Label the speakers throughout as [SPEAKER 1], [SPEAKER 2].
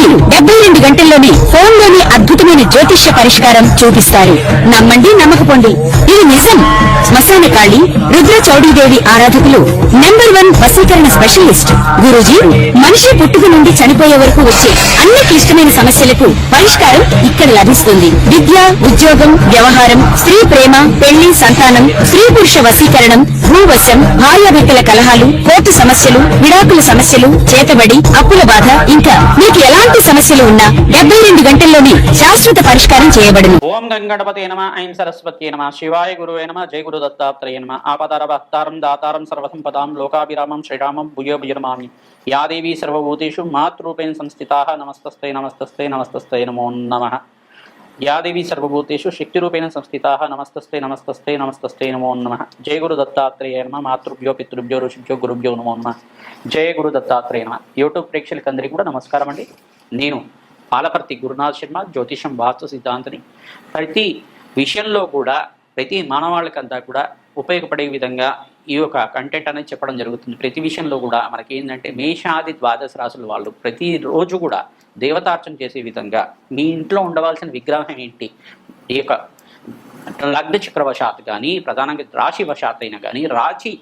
[SPEAKER 1] గురూజీ డెబ్బై రెండు గంటల్లోనే ఫోన్లోని అద్భుతమైన జ్యోతిష్య పరిష్కారం చూపిస్తారు. నమ్మండి నమ్మకపోండి. ఇది నిజం. శ్మశాన కాళి రుద్ర చౌడీదేవి ఆరాధకులు నెంబర్ వన్ వశీకరణ స్పెషలిస్ట్. గురూజీ మనిషి పుట్టుక నుండి చనిపోయే వరకు వచ్చే అన్ని క్లిష్టమైన సమస్యలకు పరిష్కారం ఇక్కడ లభిస్తుంది. విద్య ఉద్యోగం వ్యవహారం స్త్రీ ప్రేమ పెళ్ళి సంతానం స్త్రీ పురుష వశీకరణం భూవశం భార్యాభర్తల కలహాలు కోర్టు సమస్యలు విడాకుల సమస్యలు చేతబడి అప్పుల బాధ ఇంకా మీకు ఎలాంటి సమస్యలు ఉన్నా డెబ్బై రెండు గంటల్లోనే శాశ్వత పరిష్కారం చేయబడును.
[SPEAKER 2] ఓం గంగణపతి నమ ఐం సరస్వతి నమ శివాయ గురువే నమ జయ గురు దత్తాత్రేయ నమ ఆపదార భక్తారం దాతారం సర్వసంపదాం లోకాభిరామం శ్రీరామం భూయో భుజనమామి యా దేవీ సర్వభూతేషు మాతృపేణ సంస్థితా నమస్తస్తే నమస్తస్తే నమస్తస్థై నమో నమ. యా దేవీ సర్వభూతేషు శక్తిరూపేణ సంస్థితా నమస్తస్తే నమస్తస్తే నమస్తస్తే నమో నమ. జయ గురు దత్తాత్రేయ నమ మాతృభ్యో పితృభ్యో ఋషిభ్యో గురుభ్యో నమో నమ. జయ గురు దత్తాత్రేయ నమ. యూట్యూబ్ ప్రేక్షకులందరికీ కూడా నమస్కారం అండి. నేను పాలపర్తి గురునాథ్ శర్మ జ్యోతిషం వాస్తు సిద్ధాంతిని. ప్రతి విషయంలో కూడా ప్రతి మానవాళికంతా కూడా ఉపయోగపడే విధంగా ఈ యొక్క కంటెంట్ అనేది చెప్పడం జరుగుతుంది. ప్రతి విషయంలో కూడా మనకి ఏంటంటే మేషాది ద్వాదశ రాసుల వాళ్ళు ప్రతిరోజు కూడా దేవతార్చన చేసే విధంగా మీ ఇంట్లో ఉండవలసిన విగ్రహం ఏంటి? ఈ యొక్క లగ్న చక్రవశాత్ కానీ ప్రధానంగా రాశి వశాత్ అయినా కానీ రాశి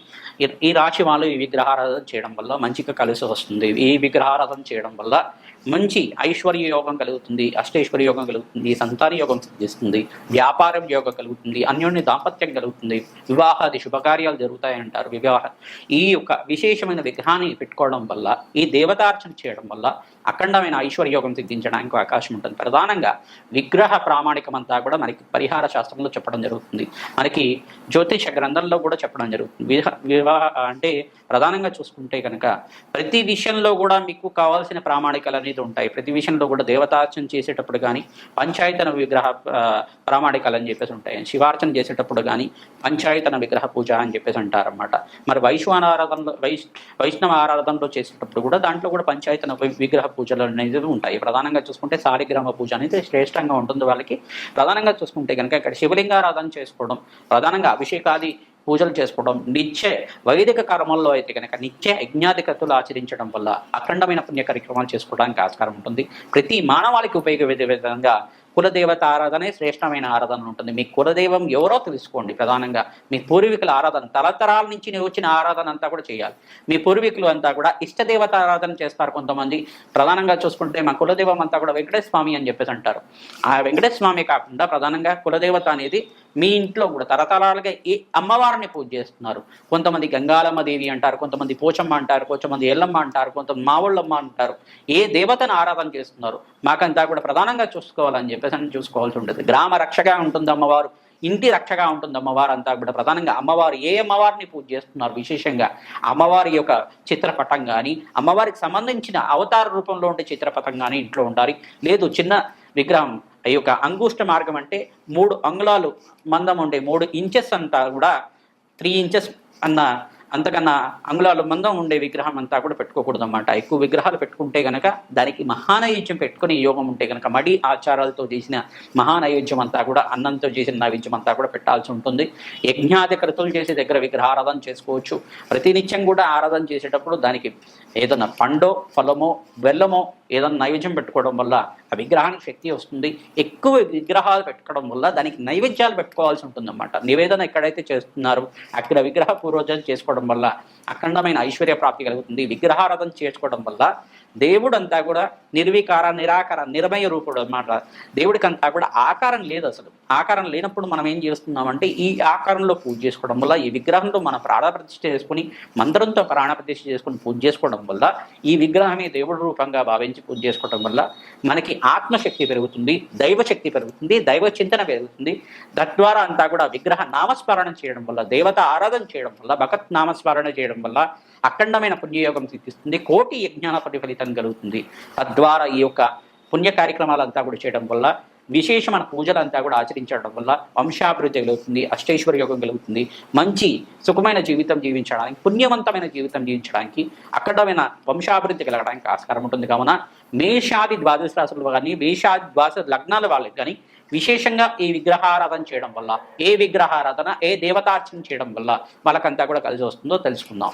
[SPEAKER 2] ఈ- రాశి వాళ్ళు ఈ విగ్రహారాధన చేయడం వల్ల మంచిగా కలిసి వస్తుంది. ఈ విగ్రహారాధన చేయడం వల్ల మంచి ఐశ్వర్య యోగం కలుగుతుంది అష్టైశ్వర్య యోగం కలుగుతుంది సంతాన యోగం సిద్ధిస్తుంది వ్యాపారం యోగం కలుగుతుంది అన్యోన్య దాంపత్యం కలుగుతుంది వివాహాది శుభకార్యాలు జరుగుతాయంటారు. వివాహ ఈ యొక్క విశేషమైన విగ్రహాన్ని పెట్టుకోవడం వల్ల ఈ దేవతార్చన చేయడం వల్ల అఖండమైన ఐశ్వర్య యోగం సిద్ధించడానికి అవకాశం ఉంటుంది. ప్రధానంగా విగ్రహ ప్రామాణికమంతా కూడా మనకి పరిహార శాస్త్రంలో చెప్పడం జరుగుతుంది. మనకి జ్యోతిష గ్రంథంలో కూడా చెప్పడం జరుగుతుంది. వివాహ అంటే ప్రధానంగా చూసుకుంటే కనుక ప్రతి విషయంలో కూడా మీకు కావాల్సిన ప్రామాణికలు అనేది ఉంటాయి. ప్రతి విషయంలో కూడా దేవతార్చన చేసేటప్పుడు కానీ పంచాయతన విగ్రహ ప్రామాణికాలు అని చెప్పేసి ఉంటాయి. శివార్చన చేసేటప్పుడు కానీ పంచాయతన విగ్రహ పూజ అని చెప్పేసి అంటారన్నమాట. మరి వైశ్వాన ఆరాధనలో వైష్ వైష్ణవ ఆరాధనలో చేసేటప్పుడు కూడా దాంట్లో కూడా పంచాయతన విగ్రహ పూజలు అనేది ఉంటాయి. ప్రధానంగా చూసుకుంటే సాలిగ్రామ పూజ అనేది శ్రేష్టంగా ఉంటుంది వాళ్ళకి. ప్రధానంగా చూసుకుంటే కనుక ఇక్కడ శివలింగారాధన చేసుకోవడం ప్రధానంగా అభిషేకాది పూజలు చేసుకోవడం నిత్య వైదిక కర్మల్లో అయితే కనుక నిత్య యజ్ఞాధికతులు ఆచరించడం వల్ల అఖండమైన పుణ్య కార్యక్రమాలు చేసుకోవడానికి ఆస్కారం ఉంటుంది. ప్రతి మానవాళికి ఉపయోగపడే విధంగా కులదేవత ఆరాధనే శ్రేష్టమైన ఆరాధన ఉంటుంది. మీ కులదైవం ఎవరో తెలుసుకోండి ప్రధానంగా. మీ పూర్వీకుల ఆరాధన తరతరాల నుంచి వచ్చిన ఆరాధన అంతా కూడా చేయాలి. మీ పూర్వీకులు అంతా కూడా ఇష్టదేవత ఆరాధన చేస్తారు కొంతమంది. ప్రధానంగా చూసుకుంటే మా కులదైవం అంతా కూడా వెంకటేశ్వర స్వామి అని చెప్పేసి అంటారు. ఆ వెంకటేశ్వర స్వామి కాకుండా ప్రధానంగా కులదేవత అనేది మీ ఇంట్లో కూడా తరతరాలుగా ఏ అమ్మవారిని పూజ చేస్తున్నారు. కొంతమంది గంగాలమ్మ దేవి అంటారు కొంతమంది పోచమ్మ అంటారు కొంతమంది ఎల్లమ్మ అంటారు కొంతమంది మావళ్ళమ్మ అంటారు. ఏ దేవతను ఆరాధన చేస్తున్నారు? మాకంతా కూడా ప్రధానంగా చూసుకోవాలని చెప్పేసి అని చూసుకోవాల్సి ఉంటుంది. గ్రామ రక్షగా ఉంటుంది అమ్మవారు ఇంటి రక్షగా ఉంటుంది అమ్మవారు అంతా కూడా ప్రధానంగా. అమ్మవారు ఏ అమ్మవారిని పూజ చేస్తున్నారు విశేషంగా? అమ్మవారి యొక్క చిత్రపటం కానీ అమ్మవారికి సంబంధించిన అవతార రూపంలో ఉండే చిత్రపటం కానీ ఇంట్లో ఉండాలి. లేదు చిన్న విగ్రహం ఈ యొక్క అంగుష్ట మార్గం అంటే మూడు అంగుళాలు మందం ఉండే మూడు ఇంచెస్ అంతా కూడా త్రీ ఇంచెస్ అన్న అంతకన్నా అంగుళాలు మందం ఉండే విగ్రహం అంతా కూడా పెట్టుకోకూడదు అన్నమాట ఎక్కువ విగ్రహాలు పెట్టుకుంటే కనుక దానికి మహానైవేద్యం పెట్టుకుని యోగం ఉంటే కనుక మడి ఆచారాలతో చేసిన మహానైవేద్యం అంతా కూడా అన్నంతో చేసిన నైవేద్యం అంతా కూడా పెట్టాల్సి ఉంటుంది. యజ్ఞాది కృతులు చేసే దగ్గర విగ్రహారాధన చేసుకోవచ్చు. ప్రతినిత్యం కూడా ఆరాధన చేసేటప్పుడు దానికి ఏదైనా పండో ఫలమో బెల్లమో ఏదైనా నైవేద్యం పెట్టుకోవడం వల్ల ఆ విగ్రహానికి శక్తి వస్తుంది. ఎక్కువ విగ్రహాలు పెట్టుకోవడం వల్ల దానికి నైవేద్యాలు పెట్టుకోవాల్సి ఉంటుందన్నమాట. నివేదన ఎక్కడైతే చేస్తున్నారో అక్కడ విగ్రహ పూర్వజన చేసుకోవడం వల్ల అఖండమైన ఐశ్వర్య ప్రాప్తి కలుగుతుంది. విగ్రహారాధన చేసుకోవడం వల్ల దేవుడు అంతా కూడా నిర్వికార నిరాకార నిర్మయ రూపుడు అనమాట దేవుడికంతా కూడా ఆకారం లేదు అసలు. ఆకారం లేనప్పుడు మనం ఏం చేస్తున్నామంటే ఈ ఆకారంలో పూజ చేసుకోవడం వల్ల ఈ విగ్రహంలో మన ప్రాణప్రతిష్ఠ చేసుకుని మంత్రంతో ప్రాణప్రతిష్ఠ చేసుకుని పూజ చేసుకోవడం వల్ల ఈ విగ్రహమే దేవుడి రూపంగా భావించి పూజ చేసుకోవడం వల్ల మనకి ఆత్మశక్తి పెరుగుతుంది దైవశక్తి పెరుగుతుంది దైవ చింతన పెరుగుతుంది. తద్వారా అంతా కూడా విగ్రహ నామస్మరణ చేయడం వల్ల దేవత ఆరాధన చేయడం వల్ల భగత్ నామస్మరణ చేయడం వల్ల అఖండమైన పుణ్యయోగం సిద్ధిస్తుంది కోటి యజ్ఞాన ప్రతిఫలితం కలుగుతుంది. తద్వారా ఈ యొక్క పుణ్య కార్యక్రమాలంతా కూడా చేయడం వల్ల విశేషమైన పూజలంతా కూడా ఆచరించడం వల్ల వంశాభివృద్ధి కలుగుతుంది అష్టేశ్వర యోగం కలుగుతుంది. మంచి సుఖమైన జీవితం జీవించడానికి పుణ్యవంతమైన జీవితం జీవించడానికి అఖండమైన వంశాభివృద్ధి కలగడానికి ఆస్కారం ఉంటుంది. కావున మేషాది ద్వాదశ రాశులు కానీ మేషాది ద్వాదశ లగ్నాల వాళ్ళకి కానీ విశేషంగా ఈ విగ్రహారాధన చేయడం వల్ల ఏ విగ్రహారాధన ఏ దేవతార్చన చేయడం వల్ల వాళ్ళకంతా కూడా కలిసి వస్తుందో తెలుసుకుందాం.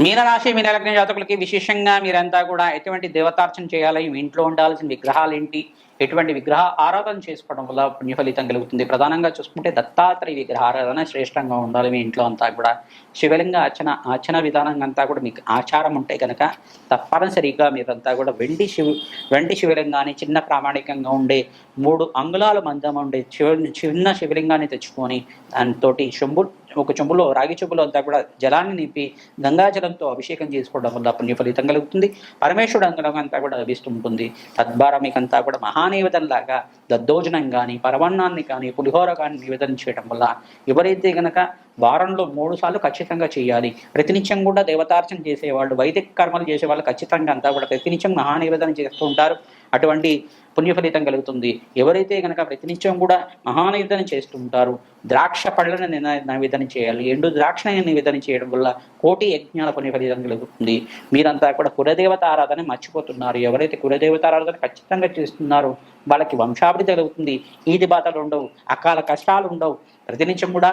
[SPEAKER 2] మీనరాశి మీనలగ్న జాతకులకి విశేషంగా మీరంతా కూడా ఎటువంటి దేవతార్చన చేయాలి ఇంట్లో ఉండాల్సిన విగ్రహాలు ఏంటి ఎటువంటి విగ్రహ ఆరాధన చేసుకోవడం వల్ల పుణ్యఫలితం కలుగుతుంది? ప్రధానంగా చూసుకుంటే దత్తాత్రేయ విగ్రహ ఆరాధన శ్రేష్టంగా ఉండాలి మీ ఇంట్లో అంతా కూడా. శివలింగ అర్చన అర్చన విధానం అంతా కూడా మీకు ఆచారం ఉంటే కనుక తప్పనిసరిగా మీరంతా కూడా వెండి శివ వెండి శివలింగాన్ని చిన్న ప్రామాణికంగా ఉండే మూడు అంగుళాల మందం ఉండే శివ చిన్న శివలింగాన్ని తెచ్చుకొని దానితోటి శంభు ఒక చెంబులో రాగి చెంబులో అంతా కూడా జలాన్ని నింపి గంగాజలంతో అభిషేకం చేసుకోవడం వల్ల పుణ్య ఫలితం కలుగుతుంది. పరమేశ్వరుడు అంగం అంతా కూడా లభిస్తుంటుంది తద్వారా మీకంతా కూడా మహానివేదనలాగా దద్దోజనం కానీ పరమాన్నాన్ని కానీ పులిహోర కానీ నివేదన చేయడం వల్ల ఎవరైతే గనక వారంలో మూడు సార్లు ఖచ్చితంగా చేయాలి ప్రతినిత్యం కూడా దేవతార్చన చేసేవాళ్ళు వైదిక కర్మలు చేసేవాళ్ళు ఖచ్చితంగా అంతా కూడా ప్రతినిత్యం మహానివేదన చేస్తూ ఉంటారు. అటువంటి పుణ్యఫలితం కలుగుతుంది. ఎవరైతే కనుక ప్రతినిత్యం కూడా మహానివేదన చేస్తుంటారు ద్రాక్ష పళ్ళను నివేదన చేయాలి. ఎండు ద్రాక్షని నివేదన చేయడం వల్ల కోటి యజ్ఞాల పుణ్యఫలితం కలుగుతుంది. మీరంతా కూడా కులదేవత ఆరాధన మర్చిపోతున్నారు. ఎవరైతే కులదేవత ఆరాధన ఖచ్చితంగా చేస్తున్నారో వాళ్ళకి వంశాభివృద్ధి కలుగుతుంది. ఈది బాధలు ఉండవు అకాల కష్టాలు ఉండవు. ప్రతినిత్యం కూడా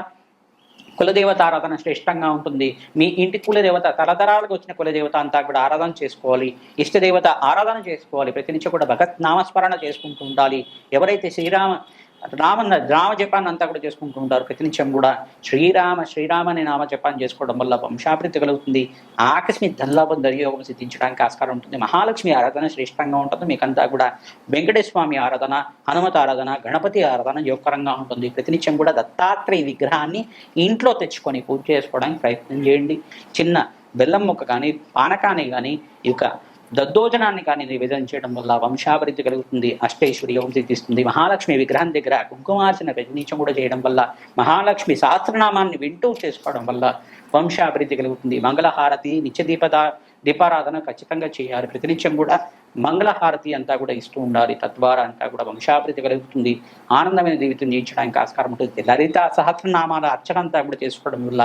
[SPEAKER 2] కులదేవత ఆరాధన శ్రేష్టంగా ఉంటుంది. మీ ఇంటి కులదేవత తరతరాలకు వచ్చిన కులదేవత అంతా కూడా ఆరాధన చేసుకోవాలి. ఇష్టదేవత ఆరాధన చేసుకోవాలి. ప్రతినిత్యం కూడా భగత్ నామస్మరణ చేసుకుంటూ ఉండాలి. ఎవరైతే శ్రీరామ రామ రామ జపాన్ని అంతా కూడా చేసుకుంటూ ఉంటారు. ప్రతినిత్యం కూడా శ్రీరామ శ్రీరామ అనే నామ జపాన్ని చేసుకోవడం వల్ల వంశాభివృద్ధి కలుగుతుంది. ఆకస్మిక ధనలాభం దర్యోగం సిద్ధించడానికి ఆస్కారం ఉంటుంది. మహాలక్ష్మి ఆరాధన శ్రేష్టంగా ఉంటుంది. మీకంతా కూడా వెంకటేశ్వర స్వామి ఆరాధన హనుమత ఆరాధన గణపతి ఆరాధన యోగకరంగా ఉంటుంది. ప్రతినిత్యం కూడా దత్తాత్రేయ విగ్రహాన్ని ఇంట్లో తెచ్చుకొని పూజ చేసుకోవడానికి ప్రయత్నం చేయండి. చిన్న బెల్లం ముక్క కానీ పానకాన్ని కానీ ఈ యొక్క దద్దోజనాన్ని కానీ నివేదన చేయడం వల్ల వంశాభివృద్ధి కలుగుతుంది. అష్టైశ్వర్యం సిద్ధిస్తుంది. మహాలక్ష్మి విగ్రహం దగ్గర కుంకుమార్చన ప్రతినిత్యం కూడా చేయడం వల్ల మహాలక్ష్మి సహస్రనామాన్ని వింటూ చేసుకోవడం వల్ల వంశాభివృద్ధి కలుగుతుంది. మంగళహారతి నిత్య దీపద దీపారాధన ఖచ్చితంగా చేయాలి. ప్రతినిత్యం కూడా మంగళహారతి అంతా కూడా ఇస్తూ ఉండాలి. తద్వారా అంతా కూడా వంశాభివృద్ధి కలుగుతుంది. ఆనందమైన జీవితం జీవించడానికి ఆస్కారం ఉంటుంది. లలిత సహస్రనామాల అర్చన అంతా కూడా చేసుకోవడం వల్ల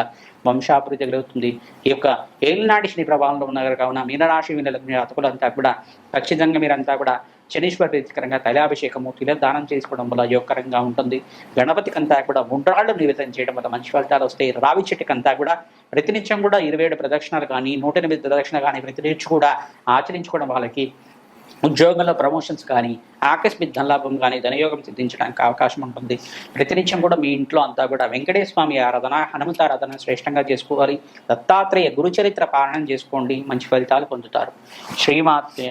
[SPEAKER 2] వంశాభివృద్ధి కలుగుతుంది. ఈ యొక్క ఏలినాటి శని ప్రభావంలో ఉన్నారు కావున మీనరాశి మీన లగ్న జాతకులంతా కూడా ఖచ్చితంగా మీరంతా కూడా శనీశ్వర ప్రీతికరంగా తైలాభిషేకము తిల దానం చేసుకోవడం వల్ల యోగకరంగా ఉంటుంది. గణపతికంతా కూడా ఉండ్రాళ్ళు నివేదన చేయడం వల్ల మంచి ఫలితాలు వస్తాయి. రావి చెట్టుకంతా కూడా ప్రతినిత్యం కూడా ఇరవై ఏడు ప్రదక్షిణలు కానీ నూట ఎనిమిది ప్రదక్షిణ కానీ ప్రతినిత్యం కూడా ఆచరించుకోవడం వాళ్ళకి ఉద్యోగంలో ప్రమోషన్స్ కానీ ఆకస్మిక ధనలాభం కానీ ధనయోగం సిద్ధించడానికి అవకాశం ఉంటుంది. ప్రతినిత్యం కూడా మీ ఇంట్లో అంతా కూడా వెంకటేశ్వర స్వామి ఆరాధన హనుమంతారాధన శ్రేష్టంగా చేసుకోవాలి. దత్తాత్రేయ గురుచరిత్ర పాలన చేసుకోండి. మంచి ఫలితాలు పొందుతారు. శ్రీమాత్రే